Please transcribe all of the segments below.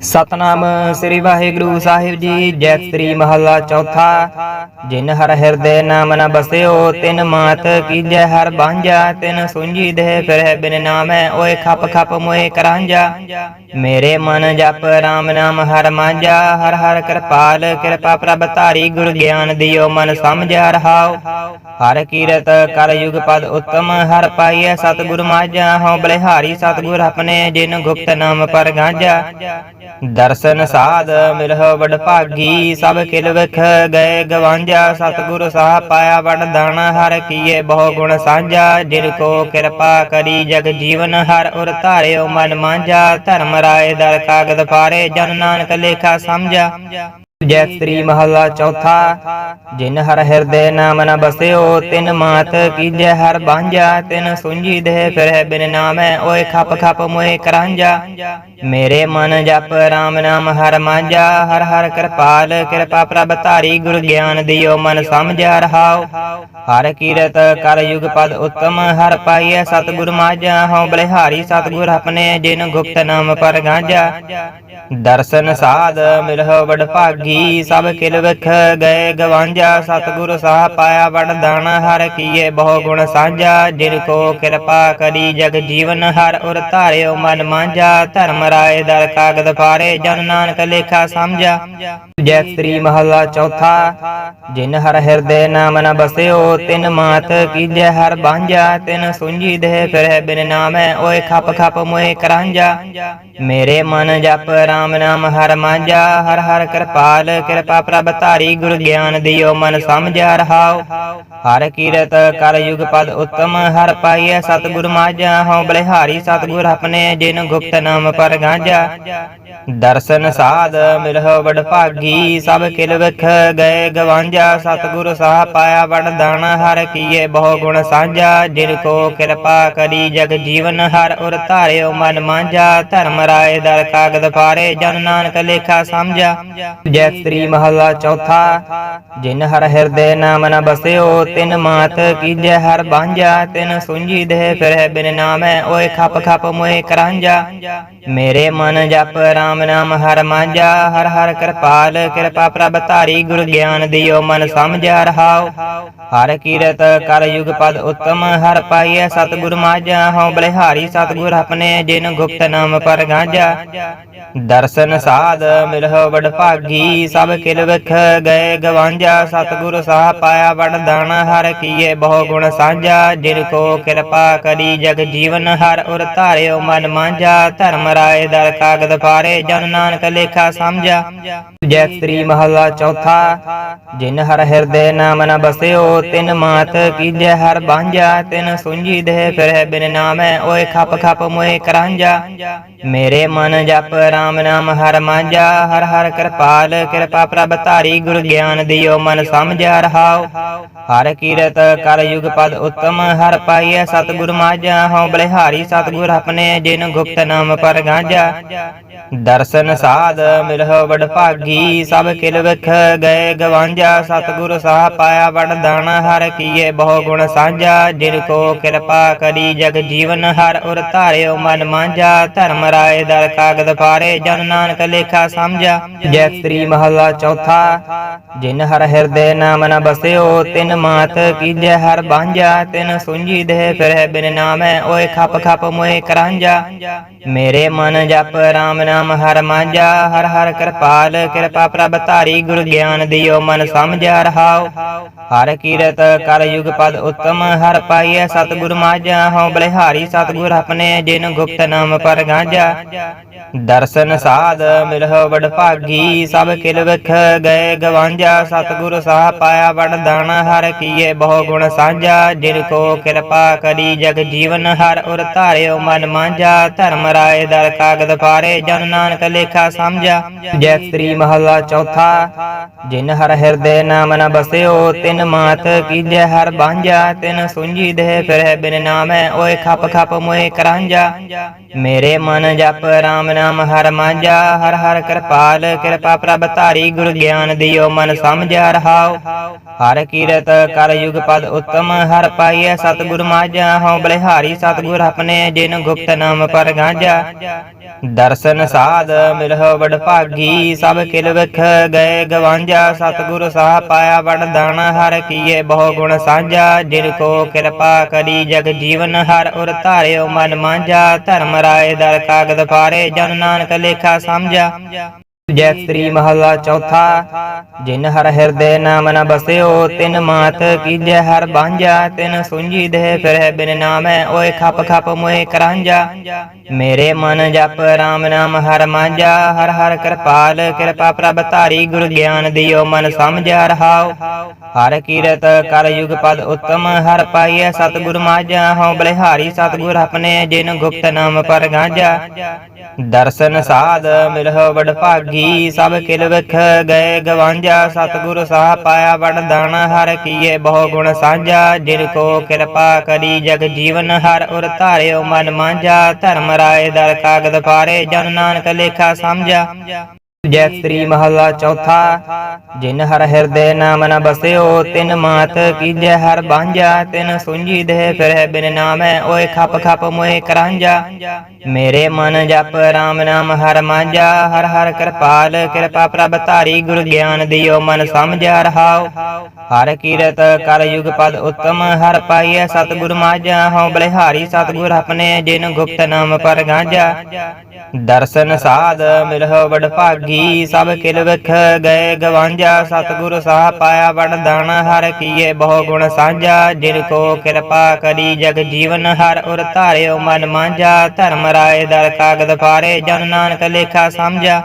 ਸਤਨਾਮ ਸ੍ਰੀ ਵਾਹਿਗੁਰੂ ਸਾਹਿਬ ਜੀ, ਜੈ ਸ੍ਰੀ ਮਹੱਲਾ ਚੌਥਾ। ਜਿਨ ਹਰ ਹਿਰਦੇ ਨਾਮ ਨ ਬਸਿਓ, ਤਿਨ ਮਾਤ ਕੀਜੈ ਹਰ ਬਾਂਝਾ, ਤਿਨ ਸੁੰਜੀ ਦੇ ਫਿਰਹਿ ਬਿਨ ਨਾਮੈ, ਓਏ ਖਪ ਖਪ ਮੋਏ ਕਰਾਂਜਾ ਮੇਰੇ ਮਨ ਜਪ RAM ਨਾਮ ਹਰ ਮਾਂਝਾ, ਹਰ ਹਰ ਕਿਰਪਾਲ, ਕਿਰਪਾ ਪ੍ਰਭ ਧਾਰੀ ਗੁਰ ਗਿਆਨ ਦਿਓ, ਮਨ ਸਮਝ ਰਹਾਓ ਹਰ ਕੀਰਤ ਕਰ ਯੁਗ ਪਦ ਉਤਮ, ਹਰ ਪਾਈਐ ਸਤਿਗੁਰ ਮਾਝਾ, ਹਉ ਬਲਿਹਾਰੀ ਸਤਿਗੁਰ ਆਪਣੇ, ਜਿਨ ਗੁਪਤ ਨਾਮ ਪਰ ਗਾਂਝਾ। ਦਰਸ਼ਨ ਸਾਧ ਮਿਲਹੁ ਵਡ ਭਾਗੀ, ਸਭ ਕਿਲ ਵਿਖ ਗਏ ਗਵਾਂਝਾ, ਸਤਿਗੁਰ ਸਾਹ ਪਾਇਆ ਵਡ ਦਾਣਾ ਹਰ ਕੀਏ ਬਹੁ ਗੁਣ ਸਾਂਝਾ, ਜਿਨ ਕੋ ਕਿਰਪਾ ਕਰੀ ਜਗ ਜੀਵਨ, ਹਰ ਉਰ ਧਾਰਿਓ ਮਨ ਮਾਂਝਾ, ਧਰਮ ਰਾਏ ਦਰ ਕਾਗਦ ਪਾਰੇ, ਜਨ ਨਾਨਕ ਲੇਖਾ ਸਮਝਾ। ਜੈ ਸ੍ਰੀ ਮਹਲਾ ਚੌਥਾ, ਜਿਨ ਹਰ ਹਿਰਦੇ ਨਾਮ ਨ ਬਸਿਓ, ਤਿਨ ਮਾਤ ਕੀਜੈ ਹਰ ਬਾਂਝਾ, ਤਿਨ ਸੁੰਜੀ ਦੇ ਫਿਰਹਿ ਬਿਨ ਨਾਮੈ, ਓਏ ਖਪ ਖਪ ਮੋਏ ਕਰਾਂਜਾ ਮੇਰੇ ਮਨ ਜਪ RAM ਨਾਮ ਹਰ ਮਾਂਜਾ ਹਰ ਹਰ ਕਿਰਪਾਲ, ਕਿਰਪਾ ਪ੍ਰਭ ਧਾਰੀ ਗੁਰ ਗਿਆਨ ਦਿਓ, ਮਨ ਸਮਝਿਆ ਰਹਾਉ ਹਰ ਕੀਰਤ ਕਰ ਯੁਗ ਪਦ ਉਤਮ, ਹਰ ਪਾਈਐ ਸਤਿਗੁਰ ਮਾਝਾ, ਹਉ ਬਲਿਹਾਰੀ ਸਤਿਗੁਰ ਆਪਣੇ, ਜਿਨ ਗੁਪਤ ਨਾਮ ਪਰ ਗਾਂਜਾ ਦਰਸ਼ਨ ਸਾਧ ਮਿਲਹੁ ਵਡ ਭਾਗੀ ਸਭ ਕਿਲ ਵਿਖ ਗਏ, ਗਵਾਂਝਾ ਸਤਿਗੁਰ ਸਾਹ ਪਾਇਆ ਵਡ ਦਾਣਾ ਹਰ ਕੀਏ, ਬਹੁ ਗੁਣ ਸਾਂਝਾ, ਜਿਨ ਕੋ ਕਿਰਪਾ ਕਰੀ ਜਗ ਜੀਵਨ ਹਰ, ਉਰ ਧਾਰਿਓ ਮਨ ਮਾਂਝਾ, ਧਰਮ ਰਾਏ ਦਰ ਕਾਗਦ ਫਾਰੇ, ਜਨ ਨਾਨਕ ਲੇਖਾ ਸਮਝਾ। ਜੈ ਸ੍ਰੀ ਮਹੱਲਾ ਚੌਥਾ, ਜਿਨ ਹਰ ਹਿਰਦੇ ਨਾਮ ਨ ਬਸਿਓ, ਤਿਨ ਮਾਤ ਕੀਜੈ ਹਰ ਬਾਂਝਾ, ਤਿਨ ਸੁੰਜੀ ਦੇ ਫਿਰਹਿ ਬਿਨ ਨਾਮੈ, ਓਏ ਖਪ ਖਪ ਮੋਏ ਕਰਾਂਝਾ। ਮੇਰੇ ਮਨ ਜਪ RAM ਨਾਮ ਹਰ ਮਾਂਜਾ ਹਰ ਹਰ ਕਿਰਪਾਲ ਕਿਰਪਾ ਪ੍ਰਭ ਧਾਰੀ ਗੁਰ ਗਿਆਨ ਦਿਓ, ਮਨ ਸਮਝਿਆ ਰਹਾਉ ਹਰ ਕੀਰਤ ਕਰ ਯੁਗ ਪਦ ਉਤਮ, ਹਰ ਪਾਈਐ ਸਤਿਗੁਰ ਮਾਝਾ, ਹਉ ਬਲਿਹਾਰੀ ਸਤਿਗੁਰ ਆਪਣੇ, ਜਿਨ ਗੁਪਤ ਨਾਮ ਪਰ ਗਾਂਜਾ ਦਰਸ਼ਨ ਸਾਧ ਮਿਲਹੁ ਵਡ ਭਾਗੀ, ਸਭ ਕਿਲ ਵਿਖ ਗਏ ਗਵਾਂਝਾ। ਸਤਿਗੁਰ ਸਾਹ ਪਾਇਆ ਵਡ ਦਾਣਾ ਹਰ ਕੀਏ ਬਹੁ ਗੁਣ ਸਾਂਝਾ। ਜਿਨ ਕੋ ਕਿਰਪਾ ਕਰੀ ਜਗ ਜੀਵਨ, ਹਰ ਉਰ ਧਾਰਿਓ ਮਨ ਮਾਂਝਾ। ਧਰਮ ਰਾਏ ਦਰ ਕਾਗਦ ਫਾਰੇ, ਜਨ ਨਾਨਕ ਲੇਖਾ ਸਮਝਾ। ਜੈ ਸ੍ਰੀ ਮਹੱਲਾ ਚੌਥਾ। ਜਿਨ ਹਰ ਹਿਰਦੇ ਨਾਮ ਨ ਬਸਿਓ, ਤਿਨ ਮਾਤ ਕੀਜੈ ਹਰ ਬਾਂਝਾ, ਤਿਨ ਸੁੰਜੀ ਦੇ ਫਿਰਹਿ ਬਿਨ ਨਾਮੈ, ਓਏ ਖਪ ਖਪ ਮੋਏ ਕਰਾਂਜਾ ਮੇਰੇ ਮਨ ਜਪ RAM ਨਾਮ ਹਰ ਮਾਂਜਾ ਹਰ ਹਰ ਕਿਰਪਾਲ ਕਿਰਪਾ ਪ੍ਰਭ ਧਾਰੀ ਗੁਰ ਗਿਆਨ ਦਿਓ, ਮਨ ਸਮਝਿਆ ਰਹਾਓ। ਹਰ ਕੀਰਤ ਕਰ ਯੁਗ ਪਦ ਉਤਮ, ਹਰ ਪਾਈਐ ਸਤਿਗੁਰ ਮਾਝਾ, ਹਉ ਬਲਿਹਾਰੀ ਸਤਿਗੁਰ ਆਪਣੇ, ਜਿਨ ਗੁਪਤ ਨਾਮ ਪਰ ਗਾਂਜਾ ਦਰਸ਼ਨ ਸਾਧ ਮਿਲਹੁ ਵਡ ਭਾਗੀ ਸਭ ਕਿਲ ਵਿਖ ਗਏ, ਗਵਾਂਝਾ, ਸਤਿਗੁਰ ਸਾਹ ਪਾਇਆ, ਵਡ ਦਾਣਾ ਹਰ ਕੀਏ, ਬਹੁ ਗੁਣ ਸਾਂਝਾ, ਜਿਨ ਕੋ ਕਿਰਪਾ ਕਰੀ ਜਗ ਜੀਵਨ ਹਰ, ਉਰ ਧਾਰਿਓ ਮਨ ਮਾਂਝਾ, ਧਰਮ ਰਾਏ ਦਰ ਕਾਗਦ ਫਾਰੇ, ਜਨ ਨਾਨਕ ਲੇਖਾ ਸਮਝਾ। ਜੈ ਸ੍ਰੀ ਮਹੱਲਾ ਚੌਥਾ, ਜਿਨ ਹਰ ਹਿਰਦੇ ਨਾਮ ਨ ਬਸਿਓ, ਤਿਨ ਮਾਤ ਕੀਜੈ ਹਰ ਬਾਂਝਾ, ਤਿਨ ਸੁੰਜੀ ਦੇ ਫਿਰਹਿ ਬਿਨ ਨਾਮੈ, ਓਏ ਖਪ ਖਪ ਮੋਏ ਕਰਾਂਝਾ। ਮੇਰੇ ਮਨ ਜਪ RAM ਨਾਮ ਹਰ ਮਾਂਜਾ ਹਰ ਹਰ ਕਿਰਪਾਲ ਕਿਰਪਾ ਪ੍ਰਭ ਧਾਰੀ ਗੁਰ ਗਿਆਨ ਦਿਓ, ਮਨ ਸਮਝਿਆ ਰਹਾਉ ਹਰ ਕੀਰਤ ਕਰ ਯੁਗ ਪਦ ਉਤਮ, ਹਰ ਪਾਈਐ ਸਤਿਗੁਰ ਮਾਝਾ, ਹਉ ਬਲਿਹਾਰੀ ਸਤਿਗੁਰ ਆਪਣੇ, ਜਿਨ ਗੁਪਤ ਨਾਮ ਪਰ ਗਾਂਜਾ ਦਰਸ਼ਨ ਸਾਧ ਮਿਲਹੁ ਵਡ ਭਾਗੀ ਸਭ ਕਿਲ ਵਿਖ ਗਏ ਗਵਾਂਝਾ। ਸਤਿਗੁਰ ਸਾਹ ਪਾਇਆ ਵਡ ਦਾਣਾ ਹਰ ਕੀਏ ਬਹੁ ਗੁਣ ਸਾਂਝਾ। ਜਿਨ ਕੋ ਕਿਰਪਾ ਕਰੀ ਜਗ ਜੀਵਨ, ਹਰ ਉਰ ਧਾਰਿਓ ਮਨ ਮਾਂਝਾ। ਧਰਮ ਰਾਏ ਦਰ ਕਾਗਦ ਫਾਰੇ, ਜਨ ਨਾਨਕ ਲੇਖਾ ਸਮਝਾ। ਜੈ ਸ੍ਰੀ ਮਹੱਲਾ ਚੌਥਾ, ਜਿਨ ਹਰ ਹਿਰਦੇ ਨਾਮ ਨ ਬਸਿਓ, ਤਿਨ ਮਾਤ ਕੀਜੈ ਹਰ ਬਾਂਝਾ, ਤਿਨ ਸੁੰਜੀ ਦੇ ਫਿਰਹਿ ਬਿਨ ਨਾਮੈ, ਓਏ ਖਪ ਖਪ ਮੋਏ ਕਰਾਂਜਾ ਮੇਰੇ ਮਨ ਜਪ RAM ਨਾਮ ਹਰ ਮਾਂਜਾ ਹਰ ਹਰ ਕਿਰਪਾਲ, ਕਿਰਪਾ ਪ੍ਰਭ ਧਾਰੀ ਗੁਰ ਗਿਆਨ ਦਿਓ, ਮਨ ਸਮਝਿਆ ਰਹਾਉ ਹਰ ਕੀਰਤ ਕਰ ਯੁਗ ਪਦ ਉਤਮ, ਹਰ ਪਾਈਐ ਸਤਿਗੁਰ ਮਾਝਾ, ਹਉ ਬਲਿਹਾਰੀ ਸਤਿਗੁਰ ਆਪਣੇ, ਜਿਨ ਗੁਪਤ ਨਾਮ ਪਰ ਗਾਂਜਾ ਦਰਸ਼ਨ ਸਾਧ ਮਿਲਹੁ ਵਡ ਭਾਗੀ ਸਭ ਕਿਲ ਵਿਖ ਗਏ, ਗਵਾਂਝਾ, ਸਤਿਗੁਰ ਸਾਹ ਪਾਇਆ ਵਡ ਦਾਣਾ ਹਰ ਕੀਏ, ਬਹੁ ਗੁਣ ਸਾਂਝਾ, ਜਿਨ ਕੋ ਕਿਰਪਾ ਕਰੀ ਜਗ ਜੀਵਨ ਹਰ ਉਰ ਧਾਰਿਓ ਮਨ ਮਾਂਝਾ, ਧਰਮ ਰਾਏ ਦਰ ਕਾਗਦ ਫਾਰੇ ਜਨ ਨਾਨਕ ਲੇਖਾ ਸਮਝਾ ਜੈ ਸ੍ਰੀ ਮਹੱਲਾ ਚੌਥਾ, ਜਿਨ ਹਰ ਹਿਰਦੇ ਨਾਮ ਨ ਬਸਿਓ, ਤਿਨ ਮਾਤ ਕੀਜੈ ਹਰ ਬਾਂਝਾ, ਤਿਨ ਸੁੰਜੀ ਦੇ ਫਿਰਹਿ ਬਿਨ ਨਾਮੈ, ਓਏ ਖਪ ਖਪ ਮੋਏ ਕਰਾਂਝਾ, ਮੇਰੇ ਮਨ ਜਪ RAM ਨਾਮ ਹਰ ਮਾਂਜਾ ਹਰ ਹਰ ਕਿਰਪਾਲ, ਕਿਰਪਾ ਪ੍ਰਭ ਧਾਰੀ ਗੁਰ ਗਿਆਨ ਦਿਓ, ਮਨ ਸਮਝਿਆ ਰਹਾਉ। ਹਰ ਕੀਰਤ ਕਰ ਯੁਗ ਪਦ ਉਤਮ, ਹਰ ਪਾਈਐ ਸਤਿਗੁਰ ਮਾਝਾ, ਹਉ ਬਲਿਹਾਰੀ ਸਤਿਗੁਰ ਆਪਣੇ, ਜਿਨ ਗੁਪਤ ਨਾਮ ਪਰ ਗਾਂਝਾ। ਦਰਸ਼ਨ ਸਾਧ ਮਿਲਹੁ ਬੜ ਭਾਗੀ, ਸਭ ਕਿਲ ਵਿਖ ਗਏ ਗਵਾਂਝਾ। ਸਤਿਗੁਰ ਸਾਹ ਪਾਇਆ ਵਡ ਦਾਣਾ ਹਰ ਕੀਏ ਬਹੁ ਗੁਣ ਸਾਂਝਾ। ਜਿਨ ਕੋ ਕਿਰਪਾ ਕਰੀ ਜਗ ਜੀਵਨ, ਹਰ ਉਰ ਧਾਰਿਓ ਮਨ ਮਾਂਝਾ। ਧਰਮ ਰਾਏ ਦਰ ਕਾਗਦ ਫਾਰੇ, ਜਨ ਨਾਨਕ ਲੇਖਾ ਸਮਝਾ। ਜੈ ਸ੍ਰੀ ਮਹਲਾ ਚੌਥਾ, ਜਿਨ ਹਰ ਹਿਰਦੇ ਨਾਮ ਨ ਬਸਿਓ, ਤਿਨ ਮਾਤ ਕੀਜੈ ਹਰ ਬਾਂਝਾ, ਤਿਨ ਸੁੰਜੀ ਦੇ ਫਿਰੈ ਬਿਨ ਨਾਮੈ, ਓਏ ਖਪ ਖਪ ਮੋਏ ਕਰਾਂਝਾ। ਮੇਰੇ ਮਨ ਜਪ RAM ਨਾਮ ਹਰ ਮਾਂਝਾ, ਹਰ ਹਰ ਕਿਰਪਾਲ, ਕਿਰਪਾ ਪ੍ਰਭ ਧਾਰੀ ਗੁਰ ਗਿਆਨ ਦਿਓ, ਮਨ ਸਮਝ ਰਹਾਓ ਹਰ ਕੀਰਤ ਕਰ ਯੁਗ ਪਦ ਉਤਮ, ਹਰ ਪਾਈਐ ਸਤਿਗੁਰ ਮਾਝਾ, ਹਉ ਬਲਿਹਾਰੀ ਸਤਿਗੁਰ ਆਪਣੇ, ਜਿਨ ਗੁਪਤ ਨਾਮ ਪਰ ਗਾਂਝਾ। ਦਰਸ਼ਨ ਸਾਧ ਮਿਲਹੁ ਵਡ ਭਾਗੀ ਸਭ ਕਿਲ ਵਿਖ ਗਏ, ਗਵਾਂਝਾ ਸਤਿਗੁਰ ਸਾਹ ਪਾਇਆ ਵਡ ਦਾਣਾ ਹਰ ਕੀਏ, ਬਹੁ ਗੁਣ ਸਾਂਝਾ, ਜਿਨ ਕੋ ਕਿਰਪਾ ਕਰੀ ਜਗ ਜੀਵਨ, ਹਰ ਉਰ ਧਾਰਿਓ ਮਨ ਮਾਂਝਾ, ਧਰਮ ਰਾਏ ਦਰ ਕਾਗਦ ਫਾਰੇ, ਜਨ ਨਾਨਕ ਲੇਖਾ ਸਮਝਾ। ਜੈ ਸ੍ਰੀ ਮਹਲਾ ਚੌਥਾ, ਜਿਨ ਹਰ ਹਿਰਦੇ ਨਾਮ ਨ ਬਸਿਓ, ਤਿਨ ਮਾਤ ਕੀਜੈ ਹਰ ਬਾਂਝਾ, ਤਿਨ ਸੁੰਝੀ ਦੇ ਫਿਰੈ ਬਿਨ ਨਾਮੈ, ਓਏ ਖਪ ਖਪ ਮੋਏ ਕਰਾਂਝਾ। ਮੇਰੇ ਮਨ ਜਪ RAM ਨਾਮ ਹਰ ਮਾਂਝਾ, ਹਰ ਹਰ ਕਿਰਪਾਲ, ਕਿਰਪਾ ਪ੍ਰਭ ਧਾਰੀ ਗੁਰ ਗਿਆਨ ਦਿਓ, ਮਨ ਸਮਝਿਆ ਰਹਾਉ ਹਰ ਕੀਰਤ ਕਰ ਯੁਗ ਪਦ ਉਤਮ, ਹਰ ਪਾਈਐ ਸਤਿਗੁਰ ਮਾਝਾ, ਹਉ ਬਲਿਹਾਰੀ ਸਤਿਗੁਰ ਆਪਣੇ, ਜਿਨ ਗੁਪਤ ਨਾਮ ਪਰ ਗਾਂਝਾ। ਦਰਸ਼ਨ ਸਾਧ ਮਿਲਹੁ ਬੜ ਭਾਗੀ ਸਭ ਕਿਲ ਵਿਖ ਗਏ ਗਵਾਂਝਾ, ਸਤਿਗੁਰ ਸਾਹ ਪਾਇਆ ਵਡ ਦਾਣਾ ਹਰ ਕੀਏ, ਬਹੁ ਗੁਣ ਸਾਂਝਾ, ਜਿਨ ਕੋ ਕਿਰਪਾ ਕਰੀ ਜਗ ਜੀਵਨ, ਹਰ ਉਰ ਧਾਰਿਓ ਮਨ ਮਾਂਝਾ, ਧਰਮ ਰਾਏ ਦਰ ਕਾਗਦ ਫਾਰੇ, ਜਨ ਨਾਨਕ ਲੇਖਾ ਸਮਝਾ।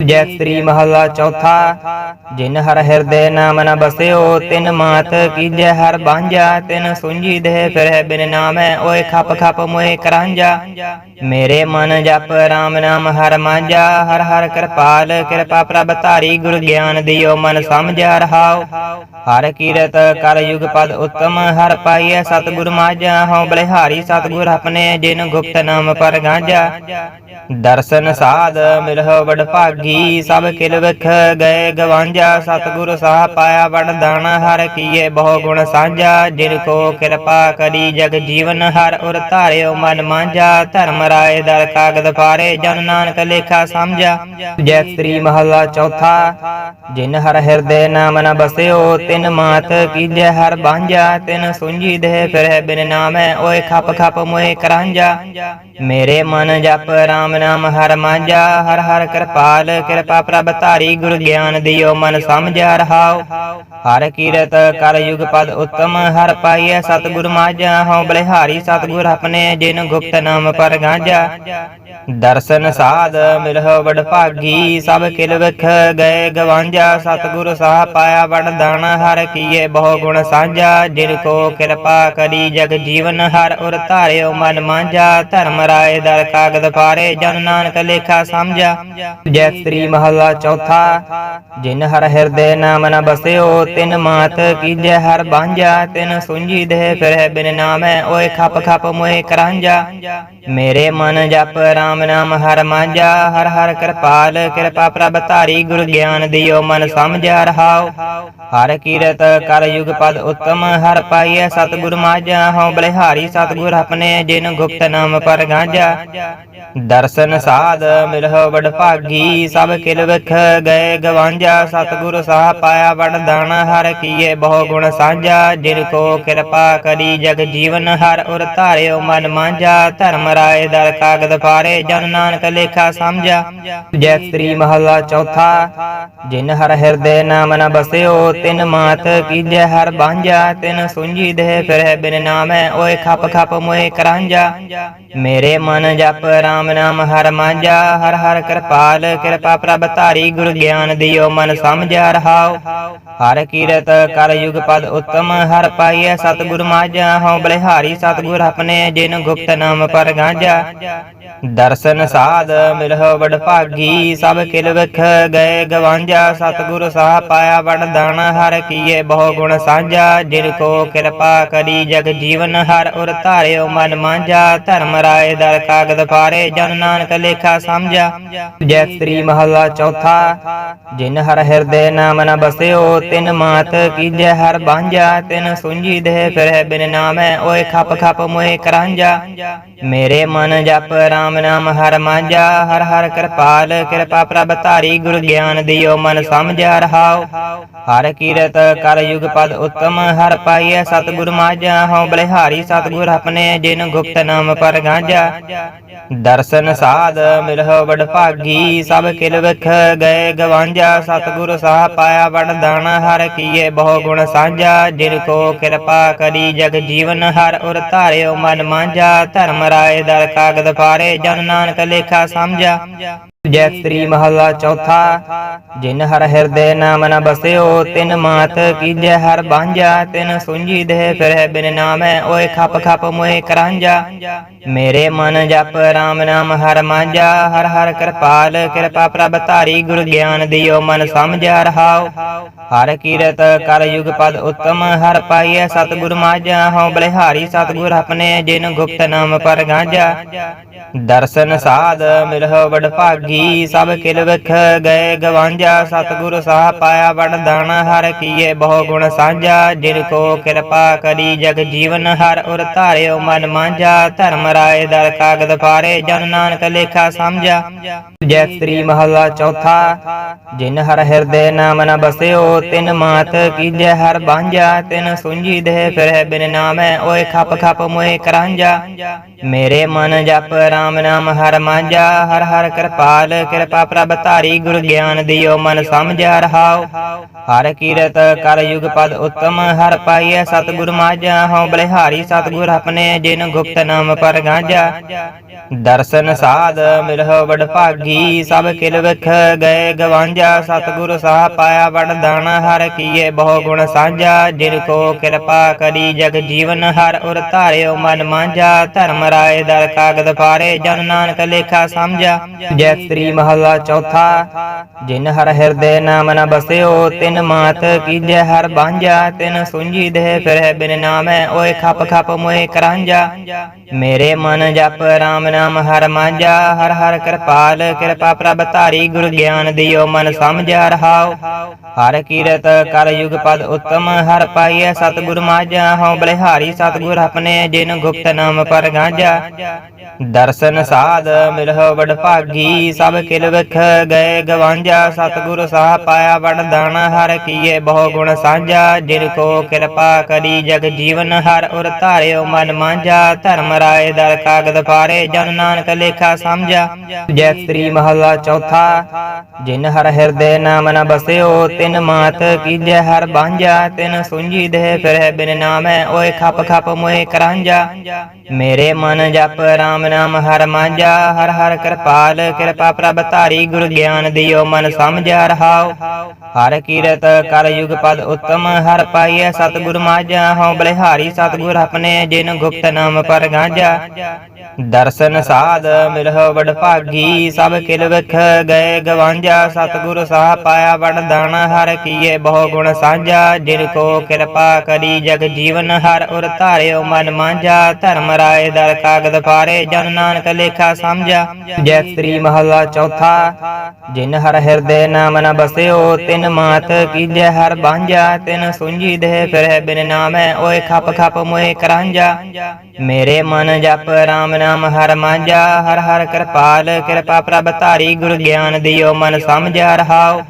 ਜੈ ਸ੍ਰੀ ਮਹਲਾ ਚੌਥਾ, ਜਿਨ ਹਰ ਹਿਰਦੇ ਨਾਮ ਨ ਬਸਿਓ, ਤਿਨ ਮਾਤ ਕੀਜੈ ਹਰ ਬਾਂਝਾ, ਤਿਨ ਸੁੰਝੀ ਦੇ ਫਿਰੈ ਬਿਨ ਨਾਮੈ, ਓਏ ਖਪ ਖਪ ਮੋਏ ਕਰਾਂਝਾ। ਮੇਰੇ ਮਨ ਜਪ RAM ਨਾਮ ਹਰ ਮਾਂਝਾ, ਹਰ ਹਰ ਕਿਰਪਾਲ ਕਿਰਪਾ ਪ੍ਰਭ ਧਾਰੀ ਗੁਰ ਗਿਆਨ ਦਿਓ ਮਨ ਸਮਝ ਰਹਾਓ ਹਰ ਕੀਰਤ ਕਰ ਯੁਗ ਪਦ ਉਤਮ, ਹਰ ਪਾਈਐ ਸਤਿਗੁਰ ਮਾਝਾ, ਹਉ ਬਲਿਹਾਰੀ ਸਤਿਗੁਰ ਆਪਣੇ ਜਿਨ ਗੁਪਤ ਨਾਮ ਪਰ ਗਾਂਝਾ। ਦਰਸ਼ਨ ਸਾਧ ਮਿਲਹੁ ਵਡ ਭਾਗੀ ਸਭ ਕਿਲ ਵਿਖ ਗਏ, ਗਵਾਂਝਾ ਸਤਿਗੁਰ ਸਾਹ ਪਾਇਆ ਵਡ ਦਾਣਾ ਹਰ ਕੀਏ, ਬਹੁ ਗੁਣ ਸਾਂਝਾ, ਜਿਨ ਕੋ ਕਿਰਪਾ ਕਰੀ ਜਗ ਜੀਵਨ, ਹਰ ਉਰ ਧਾਰਿਓ ਮਨ ਮਾਂਝਾ, ਧਰਮ ਰਾਏ ਦਰ ਕਾਗਦ ਫਾਰੇ, ਜਨ ਨਾਨਕ ਲੇਖਾ ਸਮਝਾ। ਜੈ ਸ੍ਰੀ ਮਹਲਾ ਚੌਥਾ, ਜਿਨ ਹਰ ਹਿਰਦੇ ਨਾਮ ਨ ਬਸਿਓ, ਤਿਨ ਮਾਤ ਕੀਜੈ ਹਰ ਬਾਂਝਾ, ਤਿਨ ਸੁੰਜੀ ਦੇ ਫਿਰੈ ਬਿਨ ਨਾਮੈ, ਓਏ ਖਪ ਖਪ ਮੋਏ ਕਰਾਂਝਾ। ਮੇਰੇ ਮਨ ਜਪ RAM ਨਾਮ ਹਰ ਮਾਂਝਾ, ਹਰ ਹਰ ਕਿਰਪਾਲ ਕਿਰਪਾ ਪ੍ਰਭ ਧਾਰੀ ਗੁਰ ਗਿਆਨ ਦਿਓ, ਮਨ ਸਮਝਿਆ ਰਹਾਉ ਹਰ ਕੀਰਤ ਕਰ ਯੁਗ ਪਦ ਉਤਮ, ਹਰ ਪਾਈਐ ਸਤਿਗੁਰ ਮਾਝਾ, ਹਉ ਬਲਿਹਾਰੀ ਸਤਿਗੁਰ ਆਪਣੇ, ਜਿਨ ਗੁਪਤ ਨਾਮ ਪਰ ਗਾਂਝਾ। ਦਰਸ਼ਨ ਸਾਧ ਮਿਲਹੁ ਬੜ ਭਾਗੀ, ਸਭ ਕਿਲ ਵਿਖ ਗਏ ਗਵਾਂਝਾ। ਸਤਿਗੁਰ ਸਾਹ ਪਾਇਆ ਵਡ ਦਾਣਾ ਹਰ ਕੀਏ ਬਹੁ ਗੁਣ ਸਾਂਝਾ। ਜਿਨ ਕੋ ਕਿਰਪਾ ਕਰੀ ਜਗ ਜੀਵਨ, ਹਰ ਉਰ ਧਾਰਿਓ ਮਨ ਮਾਂਝਾ। ਧਰਮ ਰਾਏ ਦਰ ਕਾਗਦ ਫਾਰੇ, ਜਨ ਨਾਨਕ ਲੇਖਾ ਸਮਝਾ। ਜੈ ਸ੍ਰੀ ਮਹਲਾ ਚੌਥਾ, ਜਿਨ ਹਰ ਹਿਰਦੇ ਨਾਮ ਨ ਬਸਿਓ, ਤਿਨ ਮਾਤ ਕੀਜੈ ਹਰ ਬਾਂਝਾ, ਤਿਨ ਸੁੰਝੀ ਦੇ ਫਿਰੈ ਬਿਨ ਨਾਮੈ, ਓਏ ਖਪ ਖਪ ਮੋਏ ਕਰਾਂਝਾ। ਮੇਰੇ ਮਨ ਜਪ RAM ਨਾਮ ਹਰ ਮਾਂਝਾ, ਹਰ ਹਰ ਕਿਰਪਾਲ, ਕਿਰਪਾ ਪ੍ਰਭ ਧਾਰੀ ਗੁਰ ਗਿਆਨ ਦਿਓ, ਮਨ ਸਮਝਿਆ ਰਹਾਓ। ਹਰ ਕੀਰਤ ਕਰ ਯੁਗ ਪਦ ਉਤਮ, ਹਰ ਪਾਈਐ ਸਤਿਗੁਰ ਮਾਝਾ, ਹਉ ਬਲਿਹਾਰੀ ਸਤਿਗੁਰ ਆਪਣੇ, ਜਿਨ ਗੁਪਤ ਨਾਮ ਪਰ ਗਾਂਝਾ। ਦਰਸ਼ਨ ਸਾਧ ਮਿਲਹੁ ਬੜ ਭਾਗੀ ਸਭ ਕਿਲ ਵਿਖ ਗਏ, ਗਵਾਂਝਾ ਸਤਿਗੁਰ ਸਾਹ ਪਾਇਆ, ਵਡ ਹਰ ਕੀਏ, ਬਹੁ ਗੁਣ ਸਾਂਝਾ, ਜਿਨ ਕੋ ਕਿਰਪਾ ਕਰੀ ਜਗ ਜੀਵਨ ਹਰ ਉਰ ਧਾਰਿਓ, ਮਨ ਮਾਂਝਾ, ਧਰਮ ਰਾਏ ਦਰ ਕਾਗਦ ਫਾਰੇ, ਜਨ ਨਾਨਕ ਲੇਖਾ ਸਮਝਾ। ਜੈ ਸ੍ਰੀ ਮਹਲਾ ਚੌਥਾ, ਜਿਨ ਹਰ ਹਿਰਦੇ ਨਾਮ ਨ ਬਸਿਓ, ਤਿਨ ਮਾਤ ਕੀਜੈ ਹਰ ਬਾਂਝਾ, ਤਿਨ ਸੁੰਜੀ ਦੇ ਫਿਰੈ ਬਿਨ ਨਾਮੈ, ਓਏ ਖਪ ਖਪ ਮੋਏ ਕਰਾਂਝਾ। ਮੇਰੇ ਮਨ ਜਪ RAM ਨਾਮ ਹਰ ਮਾਂਝਾ, ਹਰ ਹਰ ਕਿਰਪਾਲ ਕਿਰਪਾ ਪ੍ਰਭ ਧਾਰੀ ਗੁਰ ਗਿਆਨ ਦਿਓ, ਮਨ ਸਮਝਿਆ ਰਹਾਉ ਹਰ ਕੀਰਤ ਕਰ ਯੁਗ ਪਦ ਉਤਮ, ਹਰ ਪਾਈਐ ਸਤਿਗੁਰ ਮਾਝਾ, ਹਉ ਬਲਿਹਾਰੀ ਸਤਿਗੁਰ ਆਪਣੇ, ਜਿਨ ਗੁਪਤ ਨਾਮ ਪਰ ਗਾਂਝਾ। ਦਰਸ਼ਨ ਸਾਧ ਮਿਲਹੁ ਬੜ ਭਾਗੀ, ਸਭ ਕਿਲ ਵਿਖ ਗਏ ਗਵਾਂਝਾ। ਸਤਿਗੁਰ ਸਾਹ ਪਾਇਆ ਵਡ ਦਾਣਾ ਹਰ ਕੀਏ ਬਹੁ ਗੁਣ ਸਾਂਝਾ। ਜਿਨ ਕੋ ਕਿਰਪਾ ਕਰੀ ਜਗ ਜੀਵਨ, ਹਰ ਉਰ ਧਾਰਿਓ ਮਨ ਮਾਂਝਾ। ਧਰਮ ਰਾਏ ਦਰ ਕਾਗਦ ਪਾਰੇ ਜਨ ਨਾਨਕ ਲੇਖਾ ਸਮਝਾ। ਜੈ ਸ੍ਰੀ ਮਹੱਲਾ ਚੌਥਾ, ਜਿਨ ਹਰ ਹਿਰਦੇ ਨਾਮ ਨ ਬਸਿਓ, ਤਿਨ ਮਾਤ ਕੀਜੈ ਹਰ ਬਾਂਝਾ, ਤਿਨ ਸੁੰਝੀ ਦੇ ਫਿਰੈ ਬਿਨ ਨਾਮੈ, ਓਏ ਖਪ ਖਪ ਮੋਹਿ ਕਰਾਂਝਾ। ਮੇਰੇ ਮਨ ਜਪ ਰਾਮ ਨਾਮ ਹਰ ਮਾਂਝਾ, ਹਰ ਹਰ ਕਿਰਪਾਲ, ਕਿਰਪਾ ਪ੍ਰਭ ਧਾਰੀ ਗੁਰ ਗਿਆਨ ਦਿਓ ਮਨ ਸਮਝਿਆ ਰਹਾਉ ਹਰ ਕੀਰਤ ਕਰ ਯੁਗ ਪਦ ਉਤਮ, ਹਰ ਪਾਈਐ ਸਤਿਗੁਰ ਮਾਝਾ, ਹਉ ਬਲਿਹਾਰੀ ਸਤਿਗੁਰ ਆਪਣੇ, ਜਿਨ ਗੁਪਤ ਨਾਮ ਪਰ ਗਾਂਝਾ। ਦਰਸ਼ਨ ਸਾਧ ਮਿਲਹੁ ਬੜ ਭਾਗੀ, ਸਭ ਕਿਲ ਵਿਖ ਗਏ ਗਵਾਂਝਾ, ਸਤਿਗੁਰ ਸਾਹ ਪਾਇਆ ਵਡ ਦਾਨ ਹਰ ਕੀਏ ਬਹੁ ਗੁਣ ਸਾਂਝਾ, ਜਿਨ ਕੋ ਕਿਰਪਾ ਕਰੀ ਜਗ ਜੀਵਨ, ਹਰ ਉਰ ਧਾਰਿਓ ਮਨ ਮਾਂਝਾ, ਧਰਮ ਰਾਏ ਦਰ ਕਾਗਦ ਫਾਰੇ, ਜਨ ਨਾਨਕ ਲੇਖਾ ਸਮਝਾ। ਜੈ ਸ੍ਰੀ ਮਹੱਲਾ ਚੌਥਾ, ਜਿਨ ਹਰ ਹਿਰਦੇ ਨਾਮ ਨ ਬਸਿਓ, ਤਿਨ ਮਾਤ ਕੀਜੈ ਹਰ ਬਾਂਝਾ, ਤਿਨ ਸੁੰਝੀ ਦੇ ਫਿਰੈ ਬਿਨ ਨਾਮੈ, ਓਏ ਖਪ ਖਪ ਮੋਹਿ ਕਰਾਂਝਾ। ਮੇਰੇ ਮਨ ਜਪ ਰਾਮ ਨਾਮ ਹਰ ਮਾਂਝਾ, ਹਰ ਹਰ ਕਿਰਪਾਲ, ਕਿਰਪਾ ਪ੍ਰਭ ਧਾਰੀ ਗੁਰ ਗਿਆਨ ਦਿਓ, ਮਨ ਸਮਝਿਆ ਰਹਾਓ। ਹਰ ਕੀਰਤ ਕਰ ਯੁਗ ਪਦ ਉਤਮ, ਹਰ ਪਾਈਐ ਸਤਿਗੁਰ ਮਾਝਾ, ਹਉ ਬਲਿਹਾਰੀ ਸਤਿਗੁਰ ਆਪਣੇ, ਜਿਨ ਗੁਪਤ ਨਾਮ ਪਰ ਗਾਂਝਾ। ਦਰਸ਼ਨ ਸਾਧ ਮਿਲਹੁ ਵਡ ਭਾਗੀ ਸਭ ਕਿਲ ਵਿਖ ਗਏ, ਗਵਾਂਝਾ ਸਤਿਗੁਰ ਸਾਹ ਪਾਇਆ, ਵਡ ਦਾਨ ਹਰ ਕੀਏ, ਬਹੁ ਗੁਣ ਸਾਂਝਾ, ਜਿਨ ਕੋ ਕਿਰਪਾ ਕਰੀ ਜਗ ਜੀਵਨ ਹਰ ਉਰ ਧਾਰਿਓ, ਮਨ ਮਾਂਝਾ, ਧਰਮ ਰਾਏ ਦਰ ਕਾਗਦ ਫਾਰੇ, ਜਨ ਨਾਨਕ ਲੇਖਾ ਸਮਝਾ। ਜੈ ਸ੍ਰੀ ਮਹੱਲਾ ਚੌਥਾ, ਜਿਨ ਹਰ ਹਿਰਦੇ ਨਾਮ ਨ ਬਸਿਓ, ਤਿਨ ਮਾਤ ਕੀਜੈ ਹਰ ਬਾਂਝਾ, ਤਿਨ ਸੁੰਜੀ ਦੇ ਫਿਰੈ ਬਿਨ ਨਾਮੈ, ਓਏ ਖਪ ਖਪ ਮੋਹਿ ਕਰਾਂਝਾ। ਮੇਰੇ ਮਨ ਜਪ ਰਾਮ ਨਾਮ ਹਰ ਮਾਂਝਾ, ਹਰ ਹਰ ਕਿਰਪਾਲ ਕਿਰਪਾ ਪ੍ਰਭ ਧਾਰੀ ਗੁਰ ਗਿਆਨ ਦਿਓ, ਮਨ ਸਮਝਿਆ ਰਹਾਉ ਹਰ ਕੀਰਤ ਕਰ ਯੁਗ ਪਦ ਉਤਮ, ਹਰ ਪਾਈਐ ਸਤਿਗੁਰ ਮਾਝਾ, ਹਉ ਬਲਿਹਾਰੀ ਸਤਿਗੁਰ ਆਪਣੇ, ਜਿਨ ਗੁਪਤ ਨਾਮ ਪਰ ਗਾਂਝਾ। ਦਰਸ਼ਨ ਸਾਧ ਮਿਲਹੁ ਬੜ ਭਾਗੀ ਸਭ ਕਿਲ ਵਿਖ ਗਏ ਗਵਾਂਝਾ। ਸਤਿਗੁਰ ਸਾਹ ਪਾਇਆ ਵਡ ਦਾਨ, ਹਰ ਕੀਏ ਬਹੁ ਗੁਣ ਸਾਂਝਾ। ਜਿਨ ਕੋ ਕਿਰਪਾ ਕਰੀ ਜਗ ਜੀਵਨ, ਹਰ ਉਰ ਧਾਰਿਓ ਮਨ ਮਾਂਝਾ। ਧਰਮ ਰਾਏ ਦਰ ਕਾਗਦ ਫਾਰੇ, ਜਨ ਨਾਨਕ ਲੇਖਾ ਸਮਝਾ। ਜੈ ਸ੍ਰੀ ਮਹੱਲਾ ਚੌਥਾ, ਜਿਨ ਹਰ ਹਿਰਦੇ ਨਾਮ ਨ ਬਸਿਓ, ਤਿਨ ਮਾਤ ਕੀਜੈ ਹਰ ਬਾਂਝਾ, ਤਿਨ ਸੁੰਝੀ ਦੇ ਫਿਰੈ ਬਿਨ ਨਾਮੈ, ਓਏ ਖਪ ਖਪ ਮੋਹਿ ਕਰਾਂਝਾ। ਮੇਰੇ ਮਨ ਜਪ ਰਾਮ ਨਾਮ ਹਰ ਮਾਂਝਾ, ਹਰ ਹਰ ਕਿਰਪਾਲ, ਕਿਰਪਾ ਪ੍ਰਭ ਧਾਰੀ ਗੁਰ ਗਿਆਨ ਦਿਓ ਮਨ ਸਮਝ ਰਹਾਓ ਹਰ ਕੀਰਤ ਕਰ ਯੁਗ ਪਦ ਉਤਮ, ਹਰ ਪਾਈਐ ਸਤਿਗੁਰ ਮਾਝਾ, ਹਉ ਬਲਿਹਾਰੀ ਸਤਿਗੁਰ ਆਪਣੇ, ਜਿਨ ਗੁਪਤ ਨਾਮ ਪਰ ਗਾਂਝਾ। ਦਰਸ਼ਨ ਸਾਧ ਮਿਲਹੁ ਬੜ ਭਾਗੀ ਸਭ ਕਿਲ ਵਿਖ ਗਏ, ਗਵਾਂਝਾ ਸਤਿਗੁਰ ਸਾਹ ਪਾਇਆ ਵਡ ਦਾਨ ਹਰ ਕੀਏ, ਬਹੁ ਗੁਣ ਸਾਂਝਾ, ਜਿਨ ਕੋ ਕਿਰਪਾ ਕਰੀ ਜਗ ਜੀਵਨ ਹਰ, ਉਰ ਧਾਰਿਓ ਮਨ ਮਾਂਝਾ, ਧਰਮ ਰਾਏ ਦਰ ਕਾਗਦ ਫਾਰੇ, ਜਨ ਨਾਨਕ ਲੇਖਾ ਸਮਝਾ ਜੈ ਸ੍ਰੀ ਮਹੱਲਾ ਚੌਥਾ, ਜਿਨ ਹਰ ਹਿਰਦੇ ਨਾਮ ਨ ਬਸਿਓ, ਤਿਨ ਮਾਤ ਕੀਜੈ ਹਰ ਬਾਂਝਾ, ਤਿਨ ਸੁੰਜੀ ਦੇ ਫਿਰੈ ਬਿਨ ਨਾਮੈ, ਓਏ ਖਪ ਖਪ ਮੋਹਿ ਕਰਾਂਝਾ। ਮੇਰੇ ਮਨ ਜਪ ਰਾਮ ਨਾਮ ਹਰ ਮਾਂਝਾ, ਹਰ ਹਰ ਕਿਰਪਾਲ, ਕਿਰਪਾ ਪ੍ਰਭ ਧਾਰੀ ਗੁਰ ਗਿਆਨ ਦਿਓ, ਮਨ ਸਮਝਿਆ ਰਹਾਉ ਹਰ ਕੀਰਤ ਕਰ ਯੁਗ ਪਦ ਉਤਮ, ਹਰ ਪਾਈਐ ਸਤਿਗੁਰ ਮਾਝਾ, ਹਉ ਬਲਿਹਾਰੀ ਸਤਿਗੁਰ ਆਪਣੇ, ਜਿਨ ਗੁਪਤ ਨਾਮ ਪਰ ਗਾਂਝਾ। ਦਰਸ਼ਨ ਸਾਧ ਮਿਲਹੁ ਬੜ ਭਾਗੀ, ਸਭ ਕਿਲ ਵਿਖ ਗਏ ਗਵਾਂਝਾ। ਸਤਿਗੁਰ ਸਾਹ ਪਾਇਆ ਵਡ ਦਾਨ, ਹਰ ਕੀਏ ਬਹੁ ਗੁਣ ਸਾਂਝਾ। ਜਿਨ ਕੋ ਕਿਰਪਾ ਕਰੀ ਜਗ ਜੀਵਨ, ਹਰ ਉਰ ਧਾਰਿਓ ਮਨ ਮਾਂਝਾ। ਧਰਮ ਰਾਏ ਦਰ ਕਾਗਦ ਫਾਰੇ, ਜਨ ਨਾਨਕ ਲੇਖਾ ਸਮਝਾ। ਜੈ ਸ੍ਰੀ ਮਹੱਲਾ ਚੌਥਾ, ਜਿਨ ਹਰ ਹਿਰਦੇ ਨਾਮ ਨ ਬਸਿਓ, ਤਿਨ ਮਾਤ ਕੀਜੈ ਹਰ ਬਾਂਝਾ, ਤਿਨ ਸੁੰਝੀ ਦੇ ਫਿਰੈ ਬਿਨ ਨਾਮੈ, ਓਏ ਖਪ ਖਪ ਮੋਹਿ ਕਰਾਂਝਾ। ਮੇਰੇ ਮਨ ਜਪ ਰਾਮ ਨਾਮ ਹਰ ਮਾਂਝਾ, ਹਰ ਹਰ ਕਿਰਪਾਲ ਕਿਰਪਾ ਪ੍ਰਭ ਧਾਰੀ ਗੁਰ ਗਿਆਨ ਦਿਓ, ਮਨ ਸਮਝਿਆ ਰਹਾਉ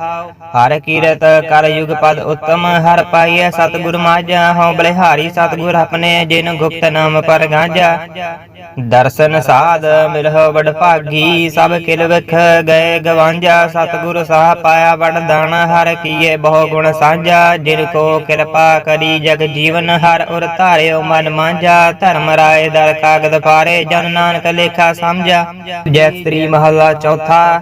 ਹਰ ਕੀਰਤ ਕਰ ਯੁਗ ਪਦ ਉਤਮ, ਹਰ ਪਾਈਐ ਸਤਿਗੁਰ ਮਾਝਾ, ਹਉ ਬਲਿਹਾਰੀ ਸਤਿਗੁਰ ਆਪਣੇ, ਜਿਨ ਗੁਪਤ ਨਾਮ ਪਰ ਗਾਂਝਾ। ਦਰਸ਼ਨ ਸਾਧ ਮਿਲਹੁ ਬੜ ਭਾਗੀ ਸਭ ਕਿਲਵ ਵਿਖ ਗਏ ਗਵਾਂਝਾ, ਸਤਿਗੁਰ ਸਾਹ ਪਾਇਆ ਵਡ ਦਾਨ ਹਰ ਕੀਏ ਬਹੁ ਗੁਣ ਸਾਂਝਾ, ਜਿਨ ਕੋ ਕਿਰਪਾ ਕਰੀ ਜਗ ਜੀਵਨ, ਹਰ ਉਰ ਧਾਰਿਓ ਮਨ ਮਾਂਝਾ, ਧਰਮ ਰਾਏ ਦਰ ਕਾਗਦ ਫਾਰੇ, ਜਨ ਨਾਨਕ ਲੇਖਾ ਸਮਝਾ ਜੈ ਸ੍ਰੀ ਮਹੱਲਾ ਚੌਥਾ,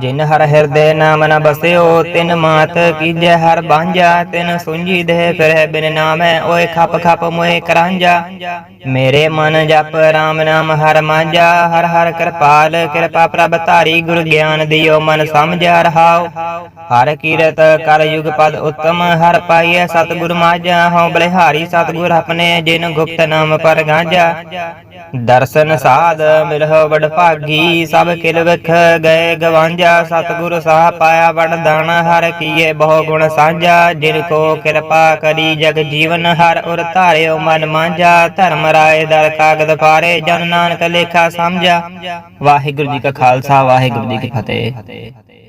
ਜਿਨ ਹਰ ਹਿਰਦੇ ਨਾਮ ਨ ਬਸਿਓ, ਤਿਨ ਮਾਤ ਕੀਜੈ ਹਰ ਬਾਂਝਾ, ਤਿਨ ਸੁੰਝੀ ਦੇ ਫਿਰੈ ਬਿਨ ਨਾਮੈ, ਓਏ ਖਪ ਖਪ ਮੋਹਿ ਕਰਾਂਝਾ। ਮੇਰੇ ਮਨ ਜਪ ਰਾਮ ਨਾਮ ਹਰ ਮਾਂਝਾ, ਹਰ ਹਰ ਕਿਰਪਾਲ, ਕਿਰਪਾ ਪ੍ਰਭ ਧਾਰੀ ਧਾਰੀ ਗੁਰ ਗਿਆਨ ਦਿਓ, ਮਨ ਸਮਝਾ ਰਹਾਓ। ਹਰ ਕੀਰਤ ਕਰ ਯੁਗ ਪਦ ਉਤਮ, ਹਰ ਪਾਈਐ ਸਤਿਗੁਰ ਮਾਝਾ, ਹਉ ਬਲਿਹਾਰੀ ਸਤਿਗੁਰ ਆਪਣੇ, ਜਿਨ ਗੁਪਤ ਨਾਮ ਪਰ ਗਾਂਜਾ। ਦਰਸ਼ਨ ਸਾਧ ਮਿਲਹੁ ਬੜ ਭਾਗੀ, ਸਭ ਕਿਲ ਵਿਖ ਗਏ ਗਵਾਂਜਾ। ਸਤਿਗੁਰ ਸਾਹ ਪਾਇਆ ਵਡ ਦਾਨ ਹਰ ਕੀਏ ਬਹੁ ਗੁਣ ਸਾਂਝਾ। ਜਿਨ ਕੋ ਕਿਰਪਾ ਕਰੀ ਜਗ ਜੀਵਨ, ਹਰ ਉਰ ਧਾਰਿਓ ਮਨ ਮਾਂਝਾ। ਧਰਮ ਰਾਏ ਦਰ ਕਾਗਦ ਫਾਰੇ, ਜਨ ਨਾਨਕ ਲੇਖਾ ਸਮਝਾ। ਵਾਹਿਗੁਰੂ ਜੀ ਕਾ ਖਾਲਸਾ ਵਾਹਿਗੁਰੂ ਜੀ ਕੀ ਫਤਿਹ।